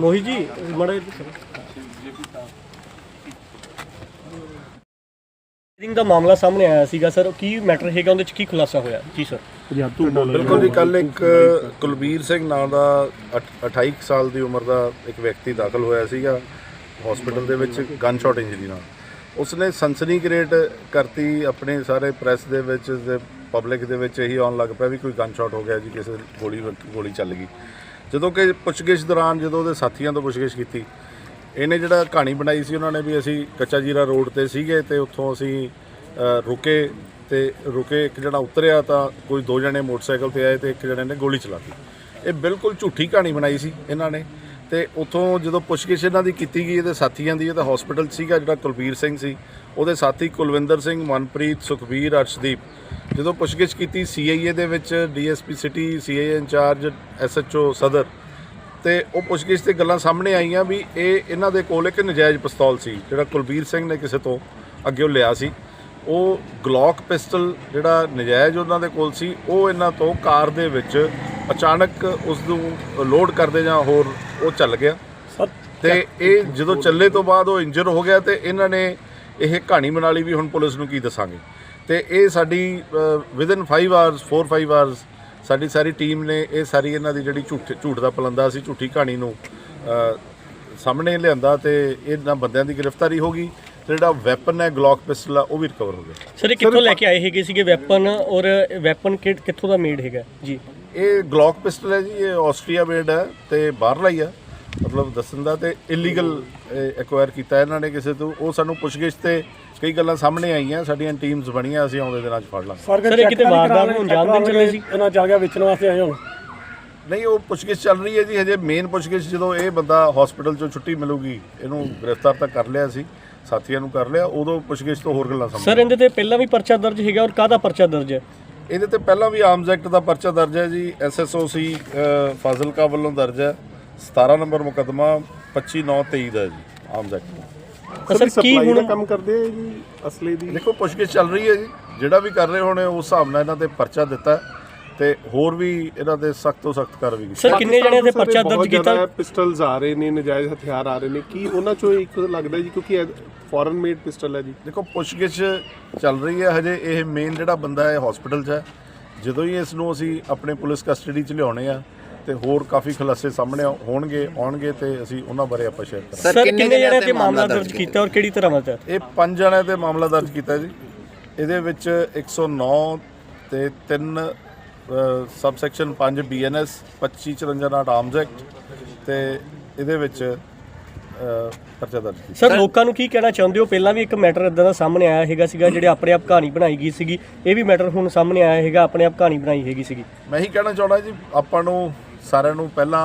ਮੋਹਿਤ ਜੀ ਮੜੇ ਰਿੰਗ ਦਾ ਮਾਮਲਾ ਸਾਹਮਣੇ ਆਇਆ ਸੀਗਾ ਸਰ। ਕੀ ਮੈਟਰ ਹੈਗਾ? ਉਹਦੇ ਚ ਕੀ ਖੁਲਾਸਾ ਹੋਇਆ? ਜੀ ਸਰ ਬਿਲਕੁਲ ਜੀ ਕੱਲ ਇੱਕ ਕੁਲਬੀਰ ਸਿੰਘ ਨਾਂ ਦਾ ਅਠ- 28 ਕੁ ਸਾਲ ਦੀ ਉਮਰ ਦਾ ਇੱਕ ਵਿਅਕਤੀ ਦਾਖਲ ਹੋਇਆ ਸੀਗਾ। ਹਸਪੀਟਲ ਦੇ ਵਿੱਚ ਗਨ ਸ਼ਾਟ ਇੰਜਰੀ ਨਾਲ। ਉਸਨੇ ਸਨਸਨੀ ਕ੍ਰੀਏਟ ਕਰਤੀ, ਆਪਣੇ ਸਾਰੇ ਪ੍ਰੈਸ ਦੇ ਵਿੱਚ ਤੇ ਪਬਲਿਕ ਦੇ ਵਿੱਚ ਇਹੀ ਆਉਣ ਲੱਗ ਪਿਆ ਵੀ ਕੋਈ ਗਨ ਸ਼ਾਟ ਹੋ ਗਿਆ ਜੀ, ਕਿਸੇ ਗੋਲੀ ਗੋਲੀ ਚੱਲ ਗਈ। ਜਦੋਂ ਕਿ ਪੁੱਛਗਿੱਛ ਦੌਰਾਨ ਜਦੋਂ ਉਹਦੇ ਸਾਥੀਆਂ ਤੋਂ ਪੁੱਛਗਿੱਛ ਕੀਤੀ, ਇਹਨੇ ਜਿਹੜਾ ਕਹਾਣੀ ਬਣਾਈ ਸੀ ਉਹਨਾਂ ਨੇ ਵੀ ਅਸੀਂ ਕੱਚਾ ਜੀਰਾ ਰੋਡ ਤੇ ਸੀਗੇ ਤੇ ਉੱਥੋਂ ਅਸੀਂ ਰੁਕੇ ਤੇ ਰੁਕੇ, ਇੱਕ ਜਣਾ ਉਤਰਿਆ ਤਾਂ ਕੋਈ ਦੋ ਜਣੇ ਮੋਟਰਸਾਈਕਲ ਤੇ ਆਏ ਤੇ ਇੱਕ ਜਣੇ ਨੇ ਗੋਲੀ ਚਲਾਤੀ ਇਹ ਬਿਲਕੁਲ ਝੂਠੀ ਕਹਾਣੀ ਬਣਾਈ ਸੀ ਇਹਨਾਂ ਨੇ। ਤੇ ਉੱਥੋਂ ਜਦੋਂ ਪੁੱਛਗਿੱਛ ਇਹਨਾਂ ਦੀ ਕੀਤੀ ਗਈ, ਇਹਦੇ ਸਾਥੀਆਂ ਦੀ, ਇਹਦਾ ਤਾਂ ਹਸਪੀਟਲ ਸੀਗਾ ਜਿਹੜਾ ਕੁਲਬੀਰ ਸਿੰਘ ਸੀ। ਉਹਦੇ ਸਾਥੀ ਕੁਲਵਿੰਦਰ ਸਿੰਘ, ਮਨਪ੍ਰੀਤ, ਸੁਖਬੀਰ, ਅਰਸ਼ਦੀਪ। ਜਦੋਂ ਪੁੱਛਗਿੱਛ ਕੀਤੀ ਸੀਆਈਏ ਦੇ ਵਿੱਚ DSP city CIA incharge SHO ਸਦਰ। ਤੇ ਉਹ ਪੁੱਛਗਿੱਛ ਤੇ ਗੱਲਾਂ ਸਾਹਮਣੇ ਆਈਆਂ ਵੀ ਇਹ ਇਹਨਾਂ ਦੇ ਕੋਲ ਇੱਕ ਨਜਾਇਜ਼ ਪਿਸਤੌਲ ਸੀ, ਜਿਹੜਾ ਕੁਲਬੀਰ ਸਿੰਘ ਨੇ ਕਿਸੇ ਤੋਂ ਅੱਗੇ ਲਿਆ ਸੀ। ਉਹ ਗਲੌਕ ਪਿਸਟਲ ਜਿਹੜਾ ਨਜਾਇਜ਼ ਉਹਨਾਂ ਦੇ ਕੋਲ ਸੀ ਉਹ ਇਹਨਾਂ ਤੋਂ ਕਾਰ ਦੇ ਵਿੱਚ ਅਚਾਨਕ ਉਸ ਨੂੰ ਲੋਡ ਕਰਦੇ ਜਾਂ ਹੋਰ ਉਹ ਚੱਲ ਗਿਆ। ਤੇ ਇਹ ਜਦੋਂ ਚੱਲੇ ਤੋਂ ਬਾਅਦ ਉਹ ਇੰਜਰ ਹੋ ਗਿਆ ਤੇ ਇਹਨਾਂ ਨੇ ਇਹ ਕਹਾਣੀ ਬਣਾ ਲਈ ਵੀ ਹੁਣ ਪੁਲਿਸ ਨੂੰ ਕੀ ਦੱਸਾਂਗੇ। ਤੇ ਇਹ ਸਾਡੀ ਵਿਦਨ 5 ਆਵਰਸ 4-5 ਆਵਰਸ ਸਾਡੀ ਸਾਰੀ ਟੀਮ ਨੇ ਇਹ ਸਾਰੀ ਇਹਨਾਂ ਦੀ ਜਿਹੜੀ ਝੂਠ ਝੂਠ ਦਾ ਪਲੰਦਾ ਸੀ ਝੂਠੀ ਕਹਾਣੀ ਨੂੰ ਸਾਹਮਣੇ ਲਿਆਂਦਾ ਤੇ ਇਹਨਾਂ ਬੰਦਿਆਂ ਦੀ ਗ੍ਰਿਫਤਾਰੀ ਹੋ ਗਈ। ਤੇ ਜਿਹੜਾ ਵੈਪਨ ਹੈ ਗਲੌਕ ਪਿਸਟਲ ਆ ਉਹ ਵੀ ਰਿਕਵਰ ਹੋ ਗਿਆ। ਸਰ ਇਹ ਕਿੱਥੋਂ ਲੈ ਕੇ ਆਏ ਹੈਗੇ ਸੀਗੇ ਵੈਪਨ ਔਰ ਵੈਪਨ ਕਿਟ ਕਿੱਥੋਂ ਦਾ ਮੇਡ ਹੈਗਾ? ਜੀ। ਇਹ ਗਲੌਕ ਪਿਸਟਲ ਹੈ ਜੀ ਇਹ ਆਸਟਰੀਆ ਮੇਡ ਹੈ ਤੇ ਬਾਹਰਲਾ ਹੀ ਆ। ਮਤਲਬ ਦੱਸਣ ਦਾ ਤੇ ਇਲੀਗਲ ਐਕਵਾਇਰ ਕੀਤਾ ਇਹਨਾਂ ਨੇ ਕਿਸੇ ਤੋਂ। ਉਹ ਸਾਨੂੰ ਪੁੱਛਗਿੱਛ ਤੇ ਕਈ ਗੱਲਾਂ ਸਾਹਮਣੇ ਆਈਆਂ ਸਾਡੀਆਂ ਟੀਮਸ ਬਣੀਆਂ ਅਸੀਂ ਆਉਂਦੇ ਦਿਨਾਂ 'ਚ ਫੜ ਲਾਂਗੇ। ਸਰ ਇਹ ਕਿਤੇ ਵਾਰਦਾਤ ਨੂੰ ਅੰਜਾਮ ਦੇਣ ਚੱਲੇ ਸੀ? ਇਹਨਾਂ ਜਾ ਕੇ ਵੇਚਣ ਵਾਸਤੇ ਆਏ ਹੁਣ। ਨਹੀਂ ਉਹ ਪੁੱਛਗਿੱਛ ਚੱਲ ਰਹੀ ਹੈ ਜੀ ਹਜੇ ਮੇਨ ਪੁੱਛਗਿੱਛ ਜਦੋਂ ਇਹ ਬੰਦਾ ਹਸਪੀਟਲ ਚੋਂ ਛੁੱਟੀ ਮਿਲੂਗੀ ਇਹਨੂੰ ਗ੍ਰਿਫਤਾਰ ਤਾਂ ਕਰ ਲਿਆ ਸੀ। ਸਾਥੀਆਂ ਨੂੰ ਕਰ ਲਿਆ ਉਦੋਂ ਪੁੱਛਗਿੱਛ ਤੋਂ ਹੋਰ ਗੱਲਾਂ ਸਰ ਸਾਹਮਣੇ ਇਹਦੇ ਤੇ ਪਹਿਲਾਂ ਵੀ ਪਰਚਾ ਦਰਜ ਹੈਗਾ ਔਰ ਕਾਹਦਾ ਪਰਚਾ ਦਰਜ ਹੈ? ਇਹਦੇ ਤੇ ਪਹਿਲਾਂ ਵੀ ਆਰਮਸ ਐਕਟ ਦਾ ਪਰਚਾ ਦਰਜ ਹੈ ਜੀ ਐਸਐਸਓਸੀ ਫਾਜ਼ਿਲਕਾ ਵੱਲੋਂ ਦਰਜ ਹੈ। 17 ਨੰਬਰ ਮੁਕੱਦਮਾ 25923 ਦਾ ਹੈ ਜੀ ਆਰਮਸ ਐਕਟ ਦਾ। ਸਰ ਕੀ ਹੁਣ ਕੰਮ ਕਰਦੇ ਆ ਜੀ ਅਸਲੇ ਦੀ? ਦੇਖੋ ਪੁੱਛਗਿੱਛ ਚੱਲ ਰਹੀ ਹੈ ਜੀ ਜਿਹੜਾ ਵੀ ਕਰ ਰਹੇ ਹੋਣੇ ਉਸ ਹਿਸਾਬ ਨਾਲ ਇਹਨਾਂ ਤੇ ਪਰਚਾ ਦਿੱਤਾ ਹੈ। ਤੇ ਹੋਰ ਵੀ ਇਹਨਾਂ ਦੇ ਸਖਤ ਤੋਂ ਸਖਤ ਕਾਰਵਾਈ ਕੀਤੀ। ਸਰ ਕਿੰਨੇ ਜਣਿਆਂ ਤੇ ਪਰਚਾ ਦਰਜ ਕੀਤਾ? ਪਿਸਟਲਸ ਆ ਰਹੇ ਨੇ ਨਜਾਇਜ਼ ਹਥਿਆਰ ਆ ਰਹੇ ਨੇ। ਕੀ ਉਹਨਾਂ ਚੋਂ ਇੱਕ ਲੱਗਦਾ ਜੀ ਕਿਉਂਕਿ ਫੋਰਨ ਮੇਡ ਪਿਸਟਲ ਹੈ ਜੀ। ਦੇਖੋ ਪੁੱਛਗਿੱਛ ਚੱਲ ਰਹੀ ਹੈ ਹਜੇ। ਇਹ ਮੇਨ ਜਿਹੜਾ ਬੰਦਾ ਹੈ ਹਸਪੀਟਲ 'ਚ ਹੈ। ਜਦੋਂ ਹੀ ਇਸ ਨੂੰ ਅਸੀਂ ਆਪਣੇ ਪੁਲਿਸ ਕਸਟਡੀ 'ਚ ਲਿਆਉਣੇ ਆ ਤੇ ਹੋਰ ਕਾਫੀ ਖੁਲਾਸੇ ਸਾਹਮਣੇ ਹੋਣਗੇ ਆਉਣਗੇ ਤੇ ਅਸੀਂ ਉਹਨਾਂ ਬਾਰੇ ਆਪਾਂ ਸ਼ੇਅਰ ਕਰਾਂਗੇ। ਸਰ ਕਿੰਨੇ ਜਣਿਆਂ ਤੇ ਮਾਮਲਾ ਦਰਜ ਕੀਤਾ ਔਰ ਕਿਹੜੀ ਤਰ੍ਹਾਂ ਦਾ? ਇਹ ਪੰਜ ਜਣਿਆਂ ਤੇ ਮਾਮਲਾ ਦਰਜ ਕੀਤਾ ਜੀ। ਇਹਦੇ ਵਿੱਚ 109 ਤੇ 3 sub section 5 BNS 2554 arms act ਤੇ ਇਹਦੇ ਵਿੱਚ ਪਰਚਾ ਦਰਜ ਕੀਤਾ। ਸਰ ਲੋਕਾਂ ਨੂੰ ਕੀ ਕਹਿਣਾ ਚਾਹੁੰਦੇ ਹੋ? ਪਹਿਲਾਂ ਵੀ ਇੱਕ ਮੈਟਰ ਇਦਾਂ ਦਾ ਸਾਹਮਣੇ ਆਇਆ ਹੈਗਾ ਸੀਗਾ ਜਿਹੜੇ ਆਪਣੇ ਆਪ ਕਹਾਣੀ ਬਣਾਈ ਗਈ ਸੀਗੀ। ਇਹ ਵੀ ਮੈਟਰ ਹੁਣ ਸਾਹਮਣੇ ਆਇਆ ਹੈਗਾ ਆਪਣੇ ਆਪ ਕਹਾਣੀ ਬਣਾਈ ਹੈਗੀ ਸੀਗੀ। ਮੈਂ ਹੀ ਕਹਿਣਾ ਚਾਹਣਾ ਜੀ ਆਪਾਂ ਨੂੰ ਸਾਰਿਆਂ ਨੂੰ ਪਹਿਲਾਂ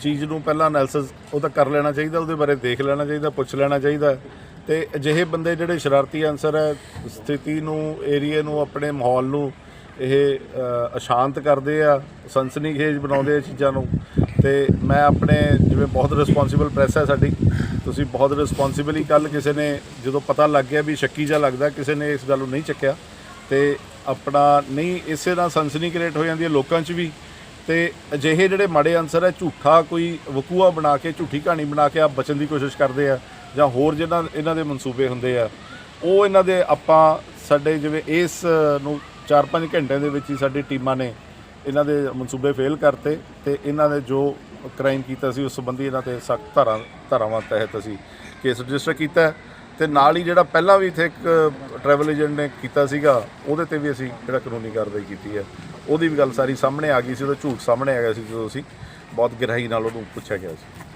ਚੀਜ਼ ਨੂੰ ਪਹਿਲਾਂ ਐਨਾਲਿਸਿਸ ਉਹ ਤਾਂ ਕਰ ਲੈਣਾ ਚਾਹੀਦਾ ਉਹਦੇ ਬਾਰੇ ਦੇਖ ਲੈਣਾ ਚਾਹੀਦਾ ਪੁੱਛ ਲੈਣਾ ਚਾਹੀਦਾ। ਤੇ ਅਜਿਹੇ ਬੰਦੇ ਜਿਹੜੇ ਸ਼ਰਾਰਤੀ ਅਨਸਰ ਹੈ ਸਥਿਤੀ ਨੂੰ ਏਰੀਆ ਨੂੰ ਆਪਣੇ ਮਾਹੌਲ ਨੂੰ ਇਹ ਅਸ਼ਾਂਤ ਕਰਦੇ ਆ, ਸਨਸਨੀਖੇਜ ਬਣਾਉਂਦੇ ਆ ਚੀਜ਼ਾਂ ਨੂੰ। ਤੇ ਮੈਂ ਆਪਣੇ ਜਿਵੇਂ ਬਹੁਤ ਰਿਸਪੌਂਸਿਬਲ ਪ੍ਰੈਸ ਹੈ ਸਾਡੀ, ਤੁਸੀਂ ਬਹੁਤ ਰਿਸਪੌਂਸਿਬਲੀ ਕੱਲ ਕਿਸੇ ਨੇ ਜਦੋਂ ਪਤਾ ਲੱਗ ਗਿਆ ਵੀ ਸ਼ੱਕੀ ਜਿਹਾ ਲੱਗਦਾ, ਕਿਸੇ ਨੇ ਇਸ ਗੱਲ ਨੂੰ ਨਹੀਂ ਚੱਕਿਆ। ਤੇ ਆਪਣਾ ਨਹੀਂ, ਇਸੇ ਨਾਲ ਸਨਸਨੀ ਕ੍ਰੀਏਟ ਹੋ ਜਾਂਦੀ ਹੈ ਲੋਕਾਂ 'ਚ ਵੀ। ਤੇ ਅਜਿਹੇ ਜਿਹੜੇ ਮਾੜੇ ਅਨਸਰ ਹੈ, ਝੂਠਾ ਕੋਈ ਵਕੂਆ ਬਣਾ ਕੇ, ਝੂਠੀ ਕਹਾਣੀ ਬਣਾ ਕੇ ਆਪ ਬਚਣ ਦੀ ਕੋਸ਼ਿਸ਼ ਕਰਦੇ ਆ, ਜਾਂ ਹੋਰ ਜਿਹਨਾਂ, ਇਹਨਾਂ ਦੇ ਮਨਸੂਬੇ ਹੁੰਦੇ ਆ। ਉਹ ਇਹਨਾਂ ਦੇ ਆਪਾਂ ਸਾਡੇ ਜਿਵੇਂ ਇਸ ਨੂੰ 4-5 ਘੰਟਿਆਂ ਦੇ ਵਿੱਚ ਹੀ ਸਾਡੀ ਟੀਮਾਂ ਨੇ ਇਹਨਾਂ ਦੇ ਮਨਸੂਬੇ ਫੇਲ ਕਰਤੇ ਤੇ ਇਹਨਾਂ ਨੇ ਜੋ ਕ੍ਰਾਈਮ ਕੀਤਾ ਸੀ, ਉਸ ਸੰਬੰਧੀ ਇਹਨਾਂ ਤੇ ਸਖਤ ਧਾਰਾ, ਧਾਰਾਵਾਂ ਤਹਿਤ ਅਸੀਂ ਕੇਸ ਰਜਿਸਟਰ ਕੀਤਾ ਹੈ ਤੇ ਨਾਲ ਹੀ ਜਿਹੜਾ ਪਹਿਲਾਂ ਵੀ ਇੱਥੇ ਇੱਕ ਟਰੈਵਲ ਏਜੰਟ ਨੇ ਕੀਤਾ ਸੀਗਾ, ਉਹਦੇ ਤੇ ਵੀ ਅਸੀਂ ਜਿਹੜਾ ਕਾਨੂੰਨੀ ਕਾਰਵਾਈ ਕੀਤੀ ਹੈ। ਉਹਦੀ ਵੀ ਗੱਲ ਸਾਰੀ ਸਾਹਮਣੇ ਆ ਗਈ ਸੀ, ਉਹਦਾ ਝੂਠ ਸਾਹਮਣੇ ਆ ਗਿਆ ਸੀ ਜਦੋਂ ਅਸੀਂ ਬਹੁਤ ਗਹਿਰਾਈ ਨਾਲ ਉਹਨੂੰ ਪੁੱਛਿਆ ਗਿਆ ਸੀ।